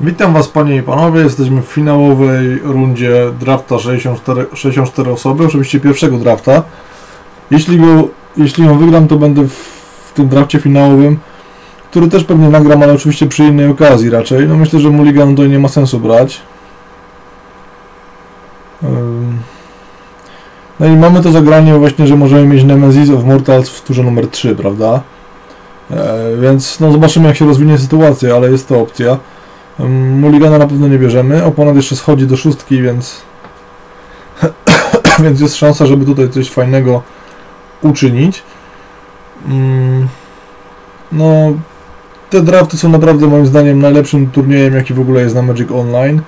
Witam Was Panie i Panowie, jesteśmy w finałowej rundzie drafta 64, 64 osoby, oczywiście pierwszego drafta. Jeśli, go, jeśli ją wygram, to będę w, w tym drafcie finałowym, który też pewnie nagram, ale oczywiście przy innej okazji raczej. No myślę, że Mulligan tutaj nie ma sensu brać. No i mamy to zagranie właśnie, że możemy mieć Nemesis of Mortals w turze numer 3, prawda? E, więc no zobaczymy jak się rozwinie sytuacja, ale jest to opcja. Mulligana na pewno nie bierzemy. Oponent jeszcze schodzi do szóstki, więc więc jest szansa, żeby tutaj coś fajnego uczynić. Ym, No, te drafty są naprawdę moim zdaniem najlepszym turniejem, jaki w ogóle jest na Magic Online.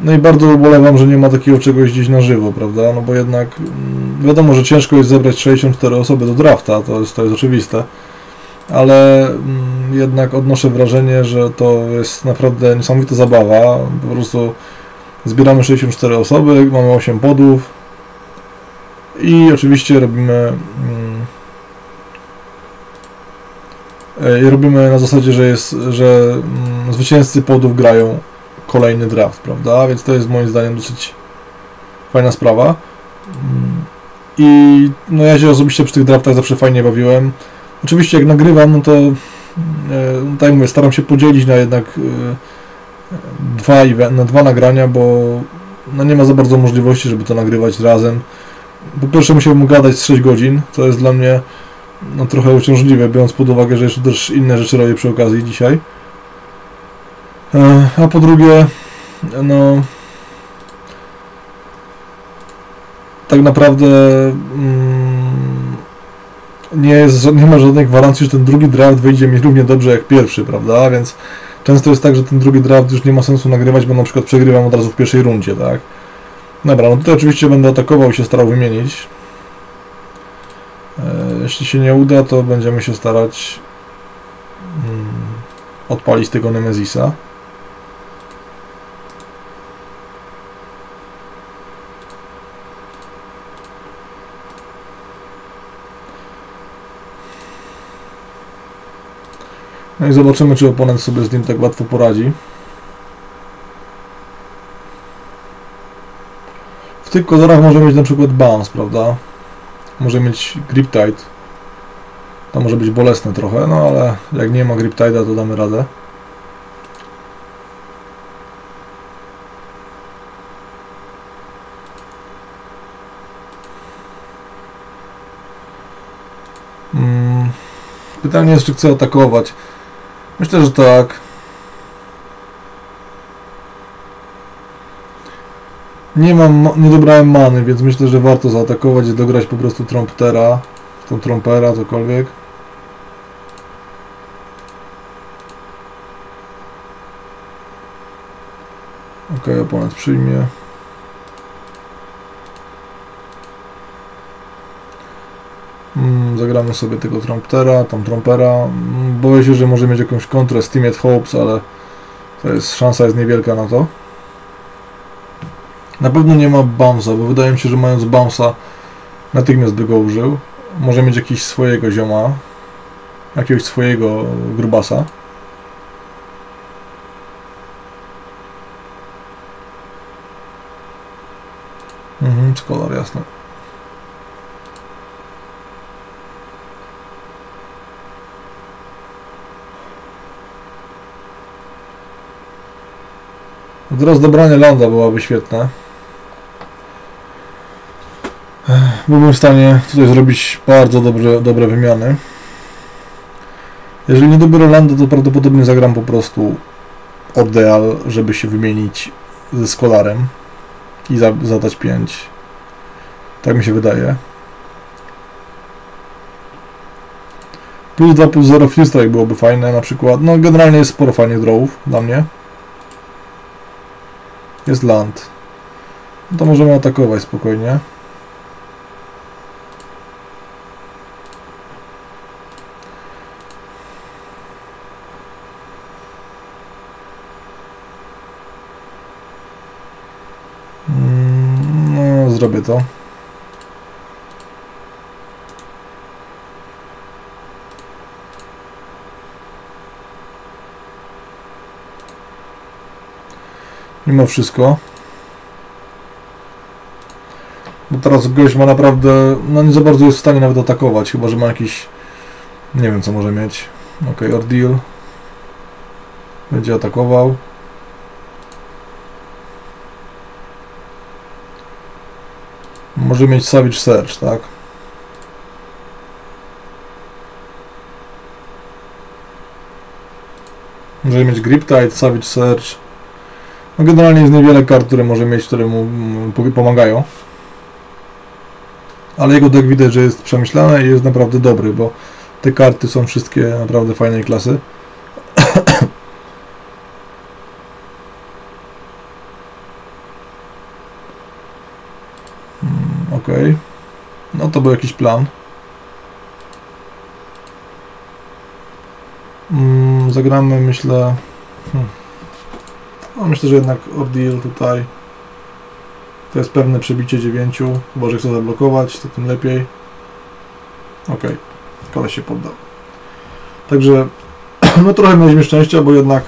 No i bardzo ubolewam, że nie ma takiego czegoś gdzieś na żywo, prawda? No bo jednak mm, wiadomo, że ciężko jest zebrać 64 osoby do drafta, to jest, to jest oczywiste. Ale mm, jednak odnoszę wrażenie, że to jest naprawdę niesamowita zabawa. Po prostu zbieramy 64 osoby, mamy 8 podów i oczywiście robimy mm, e, robimy na zasadzie, że jest, że mm, zwycięzcy podów grają kolejny draft, prawda? Więc to jest moim zdaniem dosyć fajna sprawa. Mm, I no ja się osobiście przy tych draftach zawsze fajnie bawiłem. Oczywiście jak nagrywam, no to tak jak mówię, staram się podzielić na jednak e, dwa, na dwa nagrania, bo no nie ma za bardzo możliwości, żeby to nagrywać razem. Po pierwsze musiałbym gadać z 6 godzin, co jest dla mnie no, trochę uciążliwe, biorąc pod uwagę, że jeszcze też inne rzeczy robię przy okazji dzisiaj. E, A po drugie, no tak naprawdę mm, nie, jest, nie ma żadnej gwarancji, że ten drugi draft wyjdzie mi równie dobrze jak pierwszy, prawda? Więc często jest tak, że ten drugi draft już nie ma sensu nagrywać, bo na przykład przegrywam od razu w pierwszej rundzie, tak? Dobra, no tutaj oczywiście będę atakował i się starał wymienić. E, Jeśli się nie uda, to będziemy się starać mm, odpalić tego Nemezisa. No i zobaczymy, czy oponent sobie z nim tak łatwo poradzi. W tych kolorach może mieć na przykład bounce, prawda? Może mieć grip tight. To może być bolesne trochę, no ale jak nie ma grip tighta, to damy radę. Mm. Pytanie jest, czy chcę atakować. Myślę, że tak. Nie mam, nie dobrałem many, więc myślę, że warto zaatakować i dograć po prostu tromptera, tą trompera, cokolwiek. Ok, oponent przyjmie. Mm, zagramy sobie tego tromptera, tam trompera. Mm, Boję się, że może mieć jakąś kontrę z Teamet Hopes, ale to jest, szansa jest niewielka na to. Na pewno nie ma bounce'a, bo wydaje mi się, że mając bounce'a natychmiast by go użył. Może mieć jakiś swojego zioma, jakiegoś swojego grubasa. Mhm, kolor jasne. Teraz dobranie ląda byłaby świetne. Ech, Byłbym w stanie tutaj zrobić bardzo dobre, dobre wymiany. Jeżeli nie dobiorę landa, to prawdopodobnie zagram po prostu Ordeal, żeby się wymienić ze Skolarem i za, zadać 5. Tak mi się wydaje. Plus 2 plus 0 freestyle byłoby fajne na przykład. No generalnie jest sporo fajnych drawów dla mnie. Jest land. No to możemy atakować spokojnie. Mm, No, zrobię to. Mimo wszystko. Bo teraz gość ma naprawdę, no nie za bardzo jest w stanie nawet atakować, chyba że ma jakiś, nie wiem co może mieć. Ok, Ordeal. Będzie atakował. Może mieć Savage Search, tak? Może mieć Grip Tide, Savage Search. No generalnie jest niewiele kart, które może mieć, które mu pomagają. Ale jego deck widać, że jest przemyślany i jest naprawdę dobry, bo te karty są wszystkie naprawdę fajnej klasy. Hmm, ok. No to był jakiś plan. Mm, zagramy, myślę... Hmm. Myślę, że jednak Ordeal tutaj to jest pewne przebicie 9, chyba że chce zablokować, to tym lepiej. Ok, koleś się poddał. Także no trochę mieliśmy szczęścia, bo jednak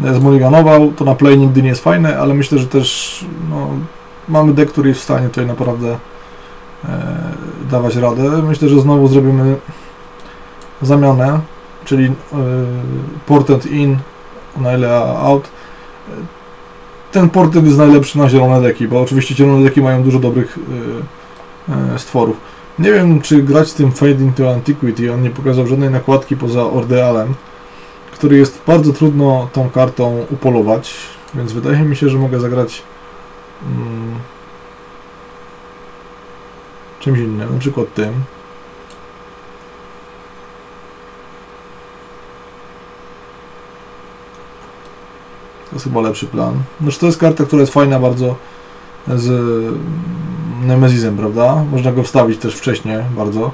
zmoliganował, to na play nigdy nie jest fajne, ale myślę, że też no, mamy deck, który jest w stanie tutaj naprawdę e, dawać radę. Myślę, że znowu zrobimy zamianę, czyli e, portent in na ile out ten portret jest najlepszy na zielone deki, bo oczywiście zielone deki mają dużo dobrych yy, stworów. Nie wiem, czy grać z tym Fade into Antiquity, on nie pokazał żadnej nakładki poza Ordealem, który jest bardzo trudno tą kartą upolować, więc wydaje mi się, że mogę zagrać mm, czymś innym, na przykład tym. To jest chyba lepszy plan. Znaczy to jest karta, która jest fajna bardzo z Nemezisem, prawda? Można go wstawić też wcześniej bardzo.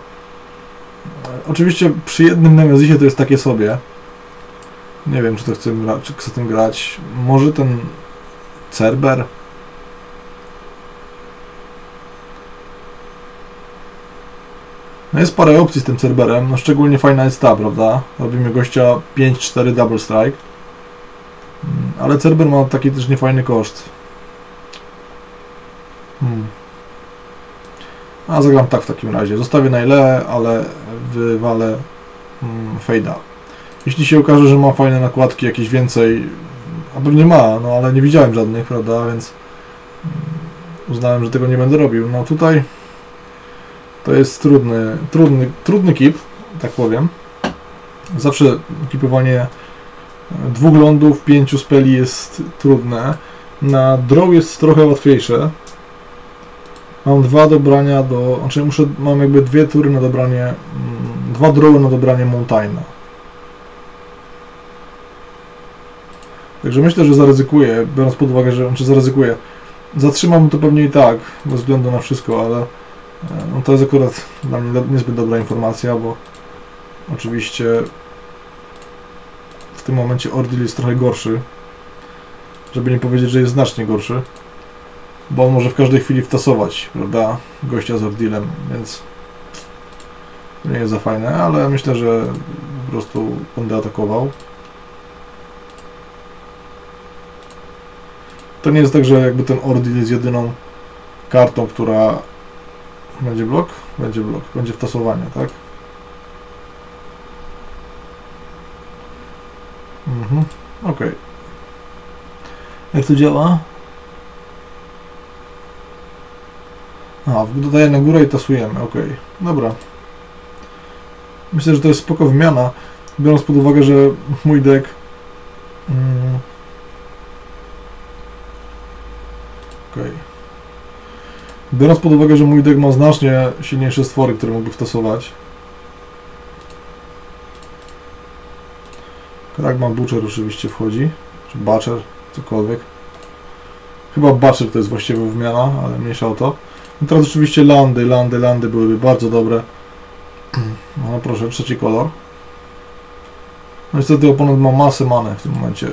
Oczywiście przy jednym Nemezisie to jest takie sobie. Nie wiem, czy to chcę, czy chcę tym grać. Może ten Cerber? No jest parę opcji z tym Cerberem, no szczególnie fajna jest ta, prawda? Robimy gościa 5-4 Double Strike. Ale Cerber ma taki też niefajny koszt. Hmm. A zagram tak w takim razie. Zostawię na ale wywalę hmm, Fejda. Jeśli się okaże, że ma fajne nakładki, jakieś więcej, a pewnie ma, no ale nie widziałem żadnych, prawda, więc uznałem, że tego nie będę robił. No tutaj to jest trudny, trudny, trudny kip, tak powiem. Zawsze kipowanie dwóch lądów, pięciu speli jest trudne. Na draw jest trochę łatwiejsze. Mam dwa dobrania do... Znaczy muszę, mam jakby dwie tury na dobranie... Mm, dwa drawy na dobranie Mountaina. Także myślę, że zaryzykuję, biorąc pod uwagę, że... Znaczy zaryzykuję. Zatrzymam to pewnie i tak, bez względu na wszystko, ale... E, no to jest akurat dla mnie niezbyt dobra informacja, bo oczywiście w tym momencie Ordil jest trochę gorszy. Żeby nie powiedzieć, że jest znacznie gorszy. Bo on może w każdej chwili wtasować, prawda, gościa z Ordilem, więc nie jest za fajne, ale myślę, że po prostu będę atakował. To nie jest tak, że jakby ten Ordil jest jedyną kartą, która będzie blok? Będzie blok, będzie wtasowanie, tak? Mhm. Ok. Jak to działa? A, dodaję na górę i tasujemy, ok. Dobra. Myślę, że to jest spoko wymiana, biorąc pod uwagę, że mój deck mm, ok. Biorąc pod uwagę, że mój deck ma znacznie silniejsze stwory, które mógłby wtasować, Kragman Butcher oczywiście wchodzi, czy Butcher, cokolwiek. Chyba Butcher to jest właściwa wymiana, ale mniejsza o to. I teraz oczywiście landy, landy, landy byłyby bardzo dobre. No proszę, trzeci kolor. No niestety oponent ma masę many w tym momencie.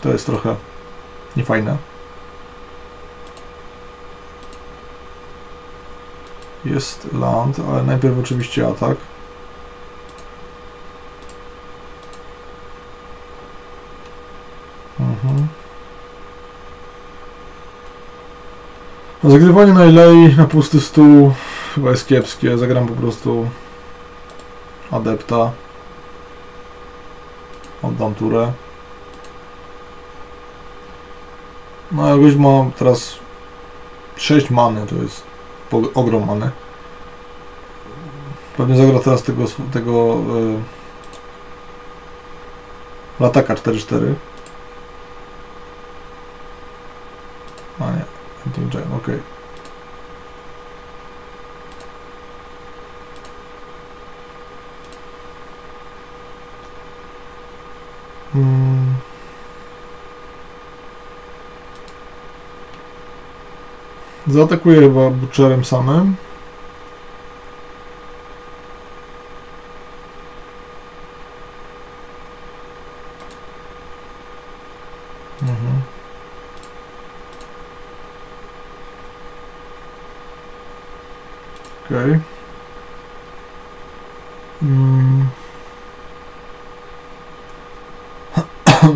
To jest trochę niefajne. Jest land, ale najpierw oczywiście atak. Zagrywanie na ilei na pusty stół chyba jest kiepskie. Zagram po prostu adepta. Oddam turę. No jak gość ma teraz 6 many, to jest ogrom many. Pewnie zagra teraz tego, tego y, lataka 4-4. A nie, Hunting Giant, okej. Mm. Zaatakuję chyba Butcherem samym. Mhm. Okej. Mm.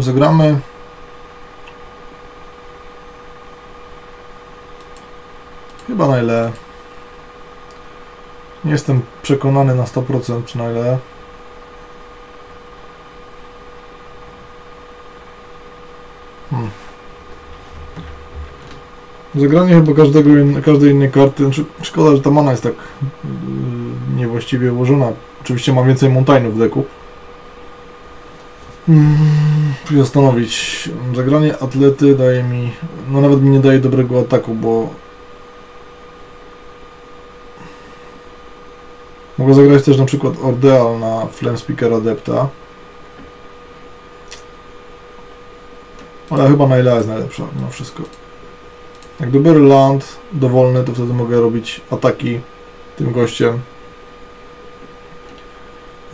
Zagramy. Chyba na ile. Nie jestem przekonany na 100% czy na. Hmm. Zagranie chyba każdego każdej innej karty. Znaczy, szkoda, że ta mana jest tak yy, niewłaściwie ułożona. Oczywiście mam więcej montainów w deku. Mm, się zastanowić. Zagranie atlety daje mi. No nawet mi nie daje dobrego ataku, bo. Mogę zagrać też na przykład Ordeal na Flame Speaker Adepta. Ale chyba na ile jest najlepsza mimo wszystko. Jak dobry land dowolny, to wtedy mogę robić ataki tym gościem.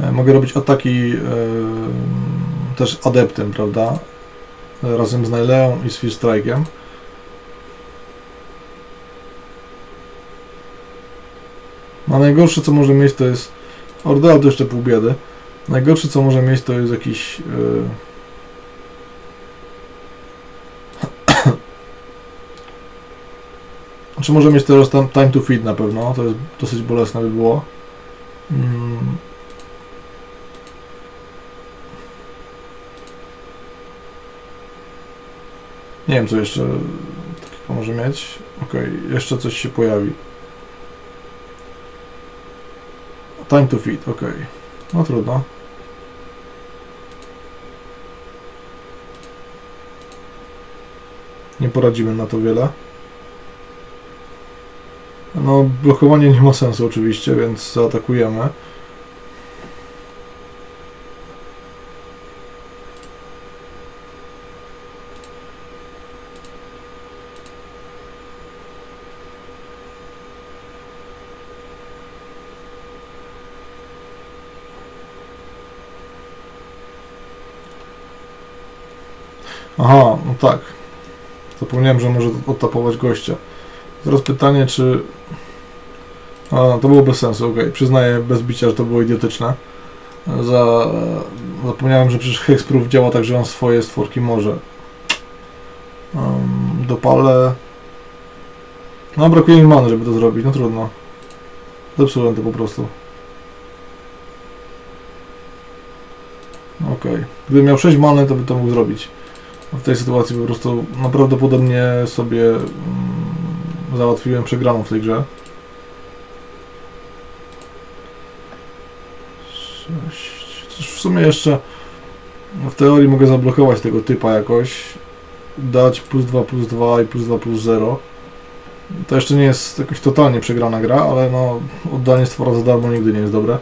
E, Mogę robić ataki e, też adeptem, prawda? E, Razem z Naileą i z Fear A najgorsze co może mieć to jest Ordeal to jeszcze pół biedy. Najgorsze co może mieć to jest jakiś e, Znaczy może mieć teraz tam time to feed na pewno, to jest dosyć bolesne by było. Mm. Nie wiem co jeszcze takiego może mieć. Okej, jeszcze coś się pojawi. Time to feed, okej. No trudno. Nie poradzimy na to wiele. No, blokowanie nie ma sensu oczywiście, więc zaatakujemy. Aha, no tak. Zapomniałem, że może odtapować gościa. Teraz pytanie, czy... A, to było bez sensu, okej. Przyznaję bez bicia, że to było idiotyczne. Za... Zapomniałem, że przecież Hexproof działa tak, że on swoje stworki może. Um, dopalę... No, brakuje mi many, żeby to zrobić, no trudno. Zepsułem to po prostu. Okej. Gdybym miał 6 many, to by to mógł zrobić. W tej sytuacji po prostu no, prawdopodobnie sobie mm, załatwiłem przegraną w tej grze. Sześć. Coś w sumie jeszcze w teorii mogę zablokować tego typa jakoś. Dać plus 2 plus 2 i plus 2 plus 0. To jeszcze nie jest jakoś totalnie przegrana gra, ale no oddanie stwora za darmo nigdy nie jest dobre.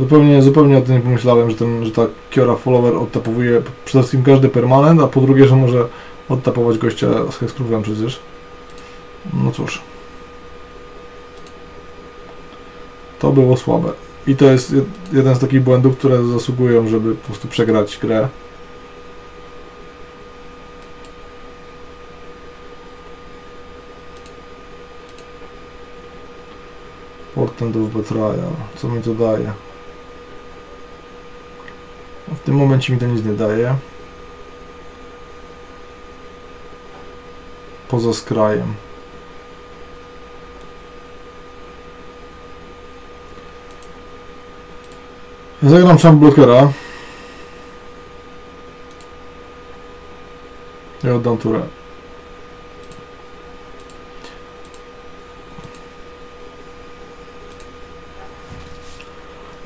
Zupełnie, zupełnie o tym nie pomyślałem, że, ten, że ta Kiora Follower odtapowuje przede wszystkim każdy permanent, a po drugie, że może odtapować gościa z hexproofem przecież. No cóż. To było słabe. I to jest jed- jeden z takich błędów, które zasługują, żeby po prostu przegrać grę. Portent of Betrayal. Co mi to daje? W tym momencie mi to nic nie daje. poza skrajem. Zagram champ blockera. Ja oddam turę.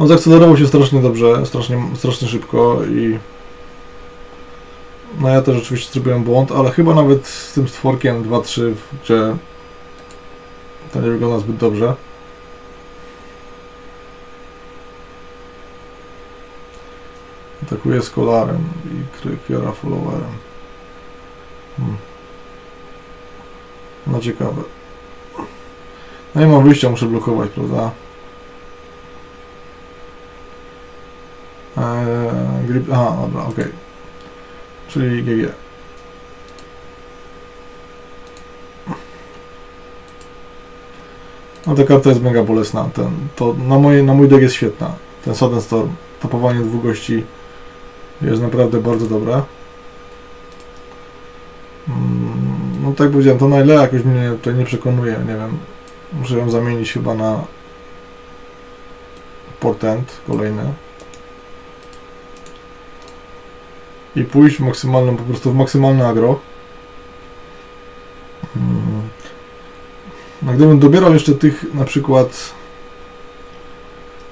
On zaakcelerował się strasznie dobrze, strasznie, strasznie szybko i no ja też oczywiście zrobiłem błąd, ale chyba nawet z tym stworkiem 2-3, gdzie to nie wygląda zbyt dobrze. Atakuje z kolarem i krykiora followerem. Hmm. No ciekawe. No nie mam wyjścia, muszę blokować, prawda? Eee, grip... Aha, dobra, okej. Okay. Czyli GG. No ta karta jest mega bolesna. Ten, to na, moje, na mój deck jest świetna. Ten Sudden Storm. Topowanie dwóch gości jest naprawdę bardzo dobre. Mm, no tak powiedziałem, to najle jakoś mnie tutaj nie przekonuje, nie wiem. Muszę ją zamienić chyba na portent kolejny. I pójść w maksymalnym, po prostu w maksymalne agro. Mm. No gdybym dobierał jeszcze tych na przykład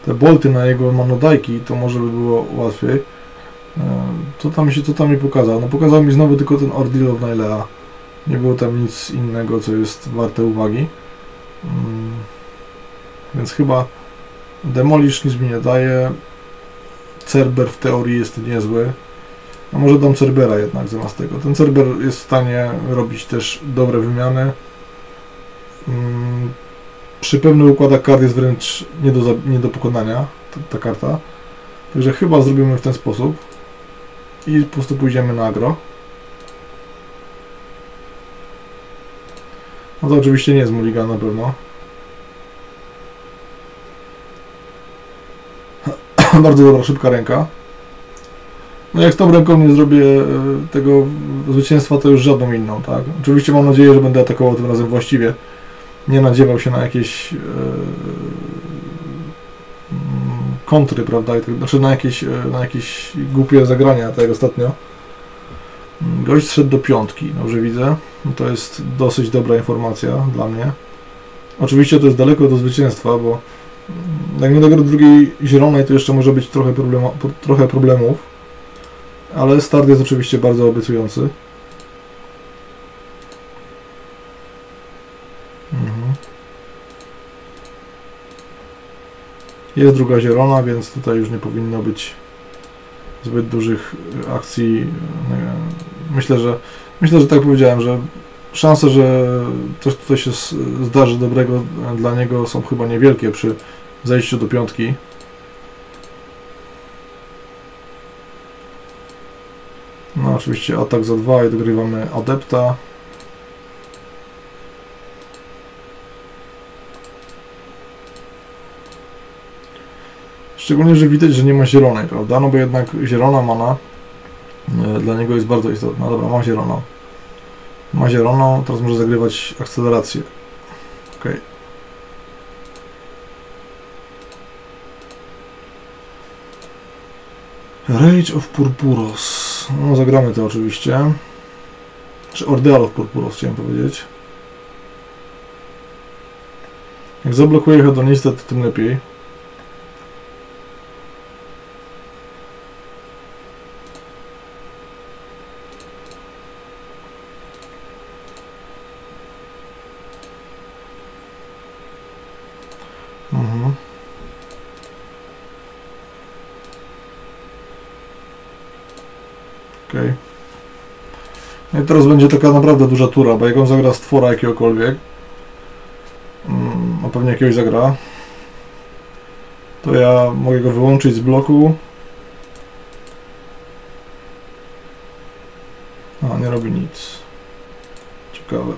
te bolty na jego manodajki, to może by było łatwiej. Co tam, się, co tam mi pokazał? No pokazał mi znowu tylko ten Ordeal of Nilea. Nie było tam nic innego, co jest warte uwagi. Hmm. Więc chyba Demolish nic mi nie daje. Cerber w teorii jest niezły. A może dam Cerbera jednak zamiast tego. Ten Cerber jest w stanie robić też dobre wymiany. Hmm. Przy pewnych układach kart jest wręcz nie do, nie do pokonania ta, ta karta. Także chyba zrobimy w ten sposób i po prostu pójdziemy na agro. No to oczywiście nie jest mulligan na pewno. Bardzo dobra, szybka ręka. No jak z tą ręką nie zrobię e, tego zwycięstwa, to już żadną inną, tak? Oczywiście mam nadzieję, że będę atakował tym razem właściwie. Nie nadziewał się na jakieś yy, kontry, prawda, i tak, znaczy na jakieś, e, na jakieś głupie zagrania, tak jak ostatnio. Gość szedł do piątki, dobrze widzę. To jest dosyć dobra informacja dla mnie. Oczywiście to jest daleko do zwycięstwa, bo jak nie dogra drugiej zielonej, to jeszcze może być trochę, trochę problemów. Ale start jest oczywiście bardzo obiecujący. Jest druga zielona, więc tutaj już nie powinno być zbyt dużych akcji. Myślę, że myślę, że tak powiedziałem, że szanse, że coś tutaj się zdarzy dobrego dla niego są chyba niewielkie przy zejściu do piątki. No oczywiście atak za dwa i dogrywamy adepta. Szczególnie, że widać, że nie ma zielonej, prawda? No bo jednak zielona mana e, dla niego jest bardzo istotna. Dobra, ma zieloną. Ma zieloną, teraz może zagrywać akcelerację. Ok. Rage of Purpuros. No, zagramy to oczywiście. Czy Ordeal of Purpuros chciałem powiedzieć. Jak zablokuję hedonistę, to tym lepiej. No i teraz będzie taka naprawdę duża tura, bo jak on zagra stwora jakiegokolwiek, mm, a pewnie jakiegoś zagra, to ja mogę go wyłączyć z bloku. A, nie robi nic. Ciekawe.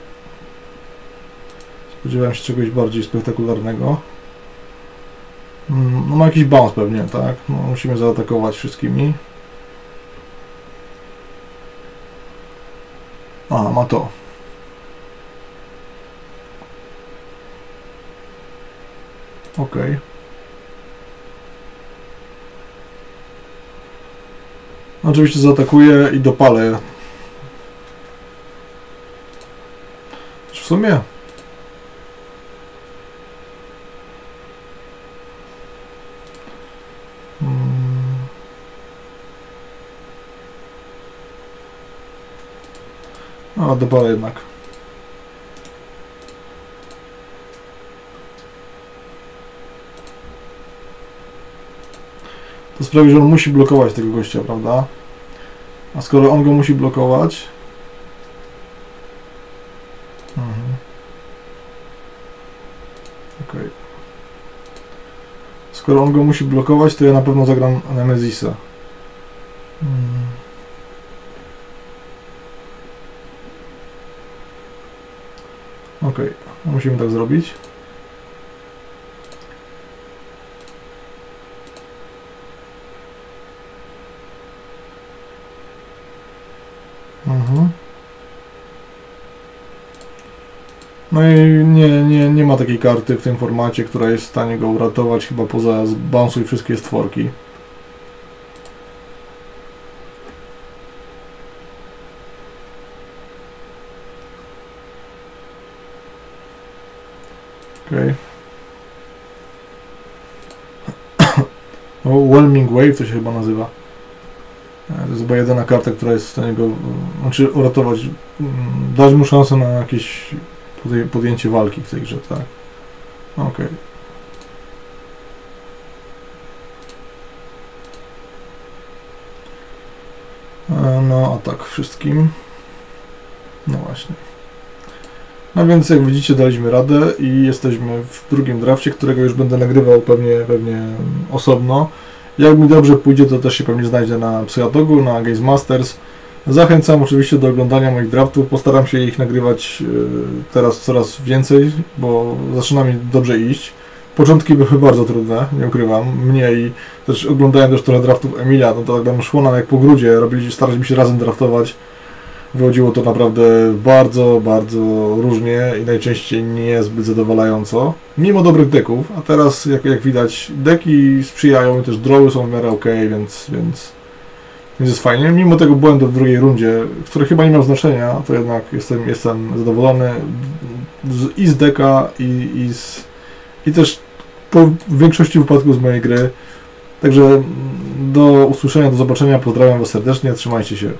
Spodziewałem się czegoś bardziej spektakularnego. Mm, no ma jakiś bounce pewnie, tak? No, musimy zaatakować wszystkimi. A, ma to. Ok. Oczywiście zaatakuję i dopalę. W sumie A, dopalę jednak. To sprawi, że on musi blokować tego gościa, prawda? A skoro on go musi blokować... Mhm. Skoro on go musi blokować, to ja na pewno zagram Nemezisa. Hmm. Okej, musimy tak zrobić. Mhm. No i nie, nie, nie ma takiej karty w tym formacie, która jest w stanie go uratować, chyba poza zbansuj wszystkie stworki. Okej. Okay. Whelming Wave to się chyba nazywa. E, To jest chyba jedyna karta, która jest w stanie go, e, znaczy uratować, mm, dać mu szansę na jakieś podję- podjęcie walki w tej grze, tak. Okej. E, No, a tak wszystkim. No właśnie. No więc jak widzicie daliśmy radę i jesteśmy w drugim drafcie, którego już będę nagrywał pewnie, pewnie osobno. Jak mi dobrze pójdzie, to też się pewnie znajdzie na Psychatogu, na Games Masters. Zachęcam oczywiście do oglądania moich draftów. Postaram się ich nagrywać yy, teraz coraz więcej, bo zaczyna mi dobrze iść. Początki były bardzo trudne, nie ukrywam. Mnie i też oglądałem też trochę draftów Emilia, no to tak nam szło nam jak po grudzie. Robili, staraliśmy się razem draftować. Wychodziło to naprawdę bardzo, bardzo różnie i najczęściej niezbyt zadowalająco, mimo dobrych deków, a teraz jak, jak widać deki sprzyjają i też drawy są w miarę ok, więc, więc, więc jest fajnie. Mimo tego błędu w drugiej rundzie, który chyba nie miał znaczenia, to jednak jestem, jestem zadowolony z, i z deka i, i, z, i też po w większości wypadków z mojej gry. Także do usłyszenia, do zobaczenia, pozdrawiam Was serdecznie, trzymajcie się.